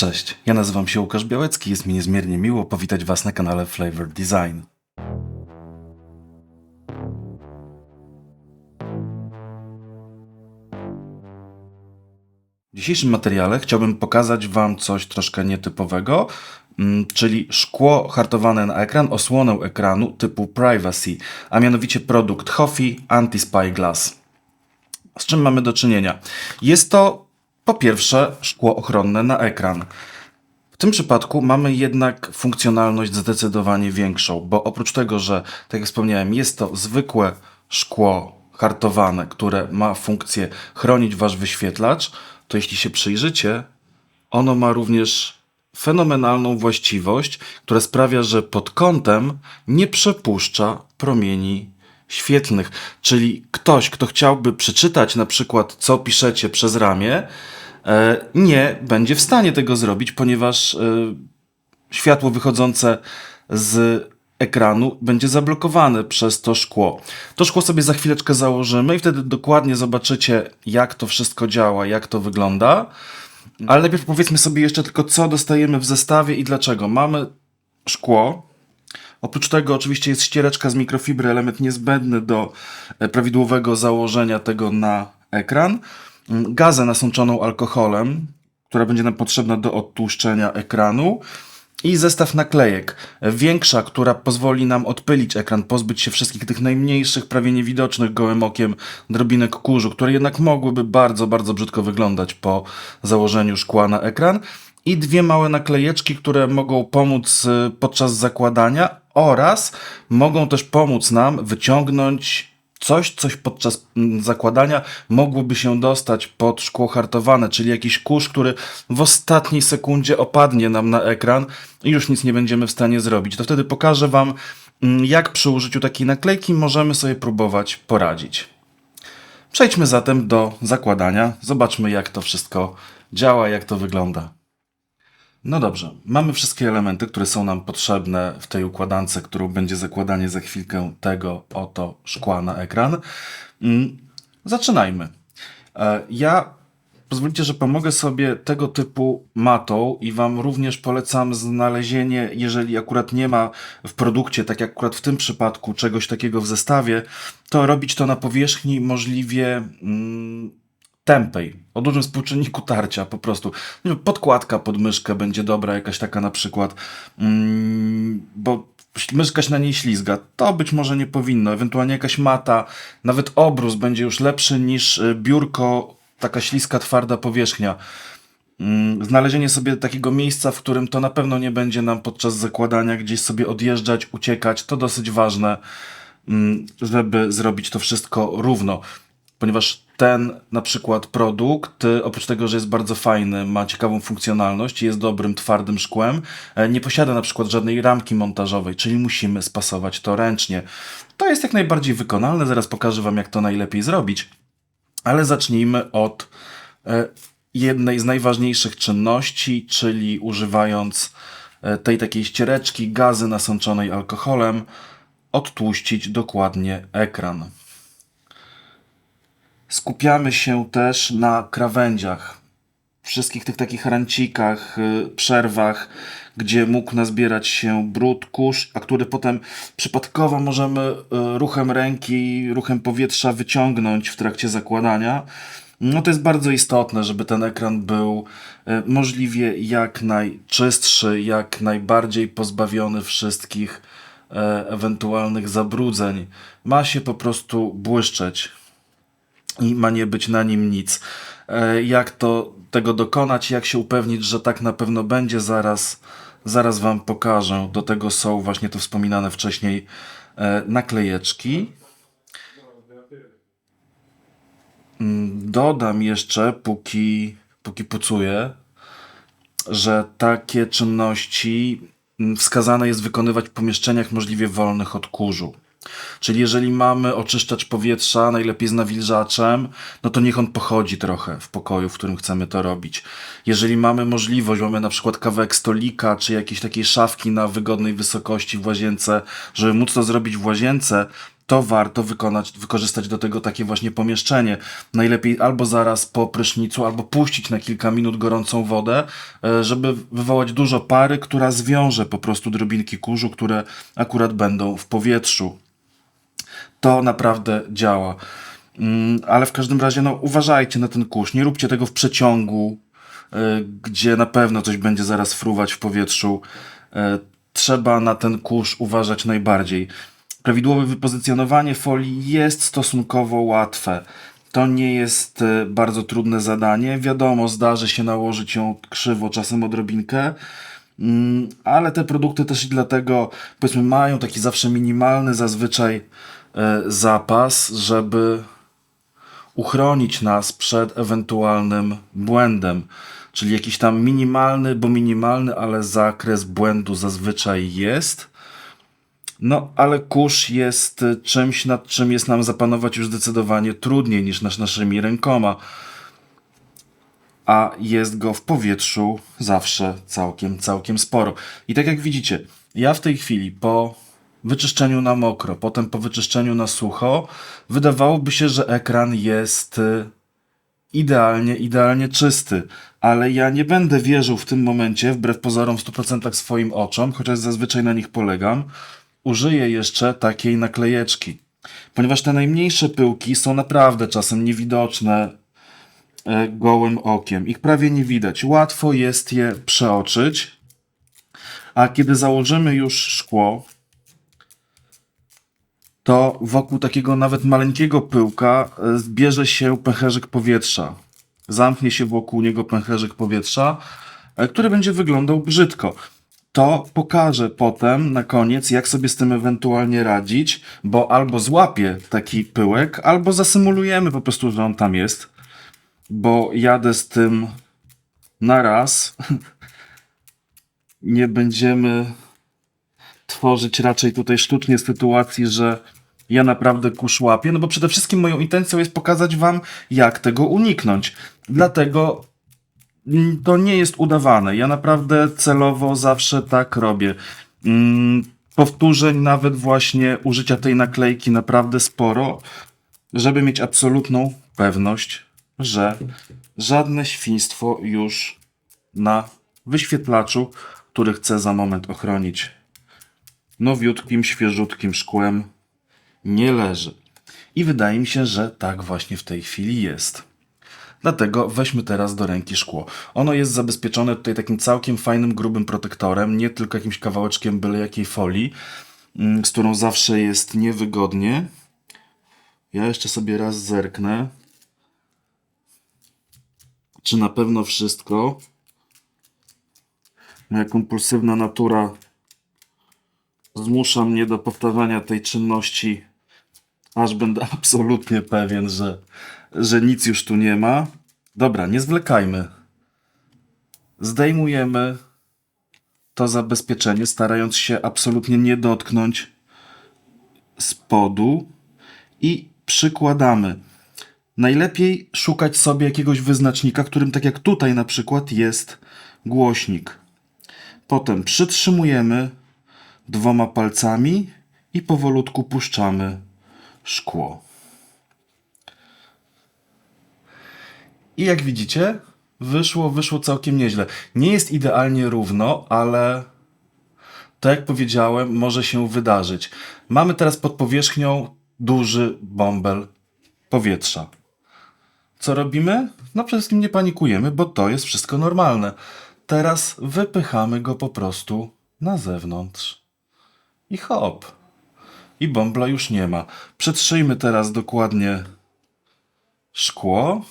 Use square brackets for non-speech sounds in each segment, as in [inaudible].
Cześć, ja nazywam się Łukasz Białecki, jest mi niezmiernie miło powitać Was na kanale Flavor Design. W dzisiejszym materiale chciałbym pokazać Wam coś troszkę nietypowego, mm, czyli szkło hartowane na ekran, osłonę ekranu typu Privacy, a mianowicie produkt Hofi Anti-Spy Glass. Z czym mamy do czynienia? Jest to po pierwsze szkło ochronne na ekran. W tym przypadku mamy jednak funkcjonalność zdecydowanie większą, bo oprócz tego, że, tak jak wspomniałem, jest to zwykłe szkło hartowane, które ma funkcję chronić wasz wyświetlacz, to jeśli się przyjrzycie, ono ma również fenomenalną właściwość, która sprawia, że pod kątem nie przepuszcza promieni świetlnych. Czyli ktoś, kto chciałby przeczytać na przykład, co piszecie przez ramię, nie będzie w stanie tego zrobić, ponieważ e, światło wychodzące z ekranu będzie zablokowane przez to szkło. To szkło sobie za chwileczkę założymy i wtedy dokładnie zobaczycie, jak to wszystko działa, jak to wygląda. Ale najpierw powiedzmy sobie jeszcze tylko, co dostajemy w zestawie i dlaczego. Mamy szkło. Oprócz tego oczywiście jest ściereczka z mikrofibry, element niezbędny do e, prawidłowego założenia tego na ekran. Mm, Gazę nasączoną alkoholem, która będzie nam potrzebna do odtłuszczenia ekranu. I zestaw naklejek. Większa, która pozwoli nam odpylić ekran, pozbyć się wszystkich tych najmniejszych, prawie niewidocznych gołym okiem drobinek kurzu, które jednak mogłyby bardzo, bardzo brzydko wyglądać po założeniu szkła na ekran. I dwie małe naklejeczki, które mogą pomóc y, podczas zakładania oraz mogą też pomóc nam wyciągnąć coś, coś podczas mm, zakładania mogłoby się dostać pod szkło hartowane, czyli jakiś kurz, który w ostatniej sekundzie opadnie nam na ekran i już nic nie będziemy w stanie zrobić. To wtedy pokażę Wam, mm, jak przy użyciu takiej naklejki możemy sobie próbować poradzić. Przejdźmy zatem do zakładania. Zobaczmy, jak to wszystko działa, jak to wygląda. No dobrze, mamy wszystkie elementy, które są nam potrzebne w tej układance, którą będzie zakładanie za chwilkę tego oto szkła na ekran. Mm, Zaczynajmy. E, Ja pozwolicie, że pomogę sobie tego typu matą i Wam również polecam znalezienie, jeżeli akurat nie ma w produkcie, tak jak akurat w tym przypadku, czegoś takiego w zestawie, to robić to na powierzchni możliwie mm, tępej, o dużym współczynniku tarcia po prostu. Wiem, Podkładka pod myszkę będzie dobra, jakaś taka na przykład, mm, bo myszka się na niej ślizga. To być może nie powinno. Ewentualnie jakaś mata, nawet obrus będzie już lepszy niż y, biurko, taka śliska, twarda powierzchnia. Mm, Znalezienie sobie takiego miejsca, w którym to na pewno nie będzie nam podczas zakładania gdzieś sobie odjeżdżać, uciekać, to dosyć ważne, mm, żeby zrobić to wszystko równo. Ponieważ ten na przykład produkt, y, oprócz tego, że jest bardzo fajny, ma ciekawą funkcjonalność, jest dobrym, twardym szkłem, e, nie posiada na przykład żadnej ramki montażowej, czyli musimy spasować to ręcznie. To jest jak najbardziej wykonalne, zaraz pokażę Wam, jak to najlepiej zrobić. Ale zacznijmy od e, jednej z najważniejszych czynności, czyli używając e, tej takiej ściereczki gazy nasączonej alkoholem, odtłuścić dokładnie ekran. Skupiamy się też na krawędziach, wszystkich tych takich rancikach, y, przerwach, gdzie mógł nazbierać się brud, kurz, a który potem przypadkowo możemy y, ruchem ręki, ruchem powietrza wyciągnąć w trakcie zakładania. No to jest bardzo istotne, żeby ten ekran był y, możliwie jak najczystszy, jak najbardziej pozbawiony wszystkich ewentualnych zabrudzeń. Ma się po prostu błyszczeć i ma nie być na nim nic. E, Jak to tego dokonać, jak się upewnić, że tak na pewno będzie, zaraz, zaraz Wam pokażę. Do tego są właśnie te wspominane wcześniej e, naklejeczki. Mm, Dodam jeszcze, póki, póki pucuję, że takie czynności mm, wskazane jest wykonywać w pomieszczeniach możliwie wolnych od kurzu. Czyli jeżeli mamy oczyszczacz powietrza, najlepiej z nawilżaczem, no to niech on pochodzi trochę w pokoju, w którym chcemy to robić. Jeżeli mamy możliwość, mamy na przykład kawałek stolika, czy jakiejś takiej szafki na wygodnej wysokości w łazience, żeby móc to zrobić w łazience, to warto wykonać, wykorzystać do tego takie właśnie pomieszczenie. Najlepiej albo zaraz po prysznicu, albo puścić na kilka minut gorącą wodę, e, żeby wywołać dużo pary, która zwiąże po prostu drobinki kurzu, które akurat będą w powietrzu. To naprawdę działa. Mm, Ale w każdym razie, no, uważajcie na ten kurz. Nie róbcie tego w przeciągu, y, gdzie na pewno coś będzie zaraz fruwać w powietrzu. Y, Trzeba na ten kurz uważać najbardziej. Prawidłowe wypozycjonowanie folii jest stosunkowo łatwe. To nie jest y, bardzo trudne zadanie. Wiadomo, zdarzy się nałożyć ją krzywo, czasem odrobinkę. Mm, ale te produkty też i dlatego, powiedzmy, mają taki zawsze minimalny zazwyczaj e, zapas, żeby uchronić nas przed ewentualnym błędem. Czyli jakiś tam minimalny, bo minimalny, ale zakres błędu zazwyczaj jest. No, ale kurz jest czymś, nad czym jest nam zapanować już zdecydowanie trudniej niż nasz, naszymi rękoma a jest go w powietrzu zawsze całkiem, całkiem sporo. I tak jak widzicie, ja w tej chwili po wyczyszczeniu na mokro, potem po wyczyszczeniu na sucho, wydawałoby się, że ekran jest y, idealnie, idealnie czysty. Ale ja nie będę wierzył w tym momencie, wbrew pozorom w 100% swoim oczom, chociaż zazwyczaj na nich polegam, użyję jeszcze takiej naklejeczki. Ponieważ te najmniejsze pyłki są naprawdę czasem niewidoczne e, gołym okiem. Ich prawie nie widać. Łatwo jest je przeoczyć. A kiedy założymy już szkło, to wokół takiego nawet maleńkiego pyłka e, zbierze się pęcherzyk powietrza. Zamknie się wokół niego pęcherzyk powietrza, e, który będzie wyglądał brzydko. To pokażę potem na koniec, jak sobie z tym ewentualnie radzić, bo albo złapię taki pyłek, albo zasymulujemy po prostu, że on tam jest, bo jadę z tym na raz. [laughs] Nie będziemy tworzyć raczej tutaj sztucznie sytuacji, że ja naprawdę kurz łapię, no bo przede wszystkim moją intencją jest pokazać wam, jak tego uniknąć. Dlatego to nie jest udawane. Ja naprawdę celowo zawsze tak robię. Mm, Powtórzeń nawet właśnie użycia tej naklejki naprawdę sporo, żeby mieć absolutną pewność, że żadne świństwo już na wyświetlaczu, który chcę za moment ochronić nowiutkim, świeżutkim szkłem nie leży. I wydaje mi się, że tak właśnie w tej chwili jest. Dlatego weźmy teraz do ręki szkło. Ono jest zabezpieczone tutaj takim całkiem fajnym, grubym protektorem, nie tylko jakimś kawałeczkiem byle jakiej folii, mm, z którą zawsze jest niewygodnie. Ja jeszcze sobie raz zerknę, czy na pewno wszystko. Moja kompulsywna natura zmusza mnie do powtarzania tej czynności, aż będę [laughs] absolutnie pewien, że, że nic już tu nie ma. Dobra, nie zwlekajmy. Zdejmujemy to zabezpieczenie, starając się absolutnie nie dotknąć spodu i przykładamy. Najlepiej szukać sobie jakiegoś wyznacznika, którym tak jak tutaj na przykład jest głośnik. Potem przytrzymujemy dwoma palcami i powolutku puszczamy szkło. I jak widzicie, wyszło, wyszło całkiem nieźle. Nie jest idealnie równo, ale tak jak powiedziałem, może się wydarzyć. Mamy teraz pod powierzchnią duży bąbel powietrza. Co robimy? No przede wszystkim nie panikujemy, bo to jest wszystko normalne. Teraz wypychamy go po prostu na zewnątrz. I hop. I bąbla już nie ma. Przetrzyjmy teraz dokładnie szkło.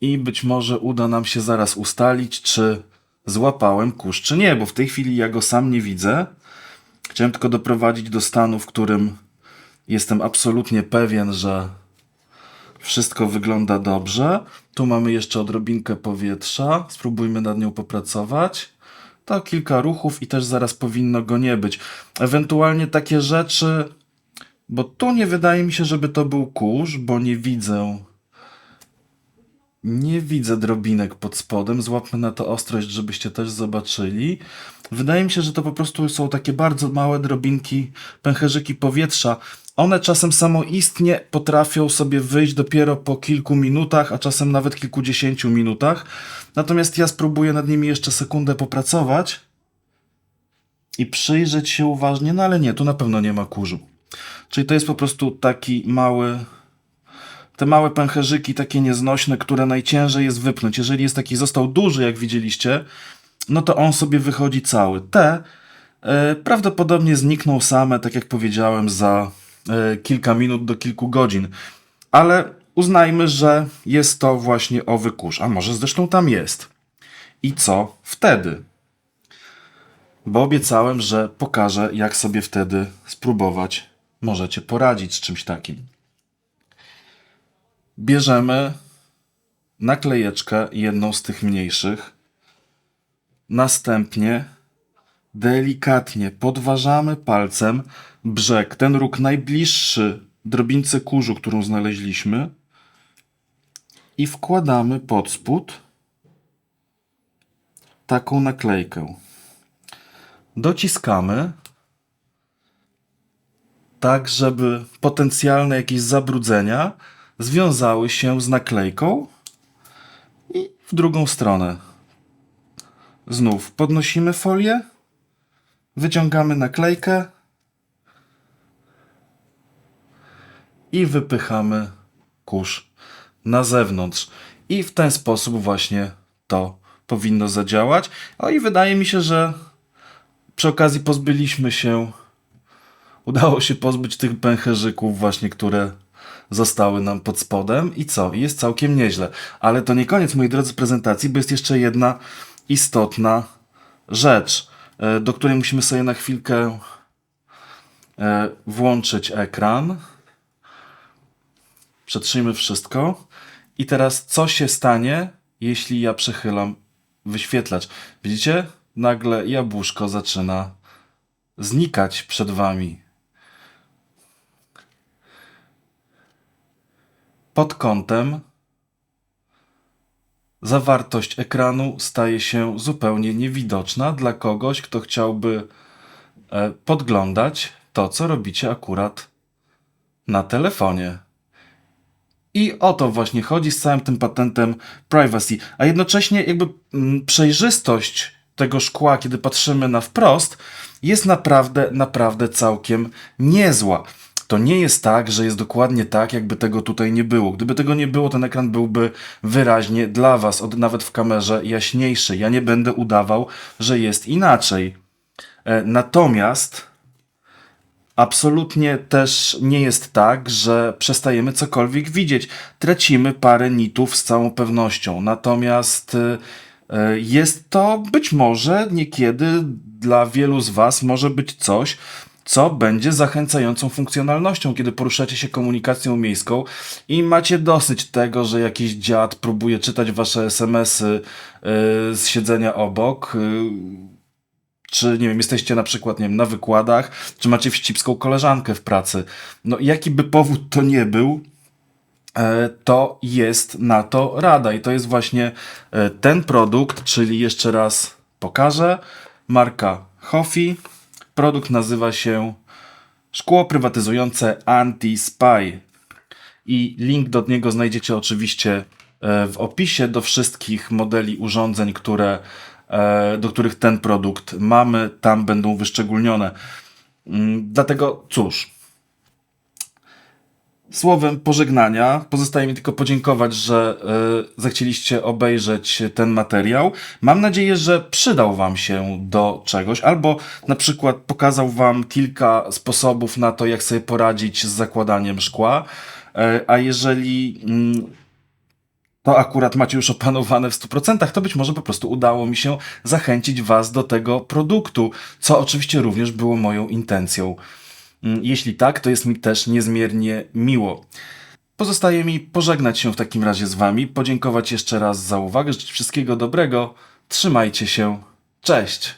I być może uda nam się zaraz ustalić, czy złapałem kurz, czy nie, bo w tej chwili ja go sam nie widzę. Chciałem tylko doprowadzić do stanu, w którym jestem absolutnie pewien, że wszystko wygląda dobrze. Tu mamy jeszcze odrobinkę powietrza. Spróbujmy nad nią popracować. To kilka ruchów i też zaraz powinno go nie być. Ewentualnie takie rzeczy, bo tu nie wydaje mi się, żeby to był kurz, bo nie widzę Nie widzę drobinek pod spodem. Złapmy na to ostrość, żebyście też zobaczyli. Wydaje mi się, że to po prostu są takie bardzo małe drobinki, pęcherzyki powietrza. One czasem samoistnie potrafią sobie wyjść dopiero po kilku minutach, a czasem nawet kilkudziesięciu minutach. Natomiast ja spróbuję nad nimi jeszcze sekundę popracować i przyjrzeć się uważnie, no ale nie, tu na pewno nie ma kurzu. Czyli to jest po prostu taki mały, te małe pęcherzyki, takie nieznośne, które najciężej jest wypnąć. Jeżeli jest taki został duży, jak widzieliście, no to on sobie wychodzi cały. Te e, prawdopodobnie znikną same, tak jak powiedziałem, za kilka minut do kilku godzin. Ale uznajmy, że jest to właśnie owy kurz. A może zresztą tam jest. I co wtedy? Bo obiecałem, że pokażę, jak sobie wtedy spróbować możecie poradzić z czymś takim. Bierzemy naklejeczkę, jedną z tych mniejszych. Następnie delikatnie podważamy palcem brzeg, ten róg najbliższy drobince kurzu, którą znaleźliśmy i wkładamy pod spód taką naklejkę. Dociskamy tak, żeby potencjalne jakieś zabrudzenia związały się z naklejką i w drugą stronę. Znów podnosimy folię, wyciągamy naklejkę i wypychamy kurz na zewnątrz. I w ten sposób właśnie to powinno zadziałać. O i wydaje mi się, że przy okazji pozbyliśmy się, udało się pozbyć tych pęcherzyków właśnie, które zostały nam pod spodem i co? Jest całkiem nieźle. Ale to nie koniec, moi drodzy, prezentacji, bo jest jeszcze jedna istotna rzecz, do której musimy sobie na chwilkę e, włączyć ekran. Przetrzyjmy wszystko. I teraz co się stanie, jeśli ja przechylam wyświetlacz? Widzicie? Nagle jabłuszko zaczyna znikać przed wami. Pod kątem zawartość ekranu staje się zupełnie niewidoczna dla kogoś, kto chciałby e, podglądać to, co robicie akurat na telefonie. I o to właśnie chodzi z całym tym patentem privacy. A jednocześnie jakby mm, przejrzystość tego szkła, kiedy patrzymy na wprost, jest naprawdę, naprawdę całkiem niezła. To nie jest tak, że jest dokładnie tak, jakby tego tutaj nie było. Gdyby tego nie było, ten ekran byłby wyraźnie dla Was, od, nawet w kamerze, jaśniejszy. Ja nie będę udawał, że jest inaczej. E, Natomiast absolutnie też nie jest tak, że przestajemy cokolwiek widzieć. Tracimy parę nitów z całą pewnością. Natomiast y, y, jest to być może niekiedy dla wielu z Was może być coś, co będzie zachęcającą funkcjonalnością, kiedy poruszacie się komunikacją miejską i macie dosyć tego, że jakiś dziad próbuje czytać Wasze SMS-y y, z siedzenia obok. y, czy nie wiem, jesteście na przykład nie wiem, na wykładach, czy macie wścibską koleżankę w pracy. No jaki by powód to nie był, e, to jest na to rada i to jest właśnie e, ten produkt, czyli jeszcze raz pokażę, marka Hofi. Produkt nazywa się Szkło prywatyzujące Anti-Spy i link do niego znajdziecie oczywiście e, w opisie do wszystkich modeli urządzeń, które, e, do których ten produkt mamy. Tam będą wyszczególnione. Mm, Dlatego cóż. Słowem pożegnania pozostaje mi tylko podziękować, że y, zechcieliście obejrzeć ten materiał. Mam nadzieję, że przydał Wam się do czegoś, albo na przykład pokazał Wam kilka sposobów na to, jak sobie poradzić z zakładaniem szkła. E, a jeżeli mm, to akurat macie już opanowane w 100%, to być może po prostu udało mi się zachęcić Was do tego produktu, co oczywiście również było moją intencją. Mm, Jeśli tak, to jest mi też niezmiernie miło. Pozostaje mi pożegnać się w takim razie z Wami, podziękować jeszcze raz za uwagę, życzyć wszystkiego dobrego. Trzymajcie się. Cześć!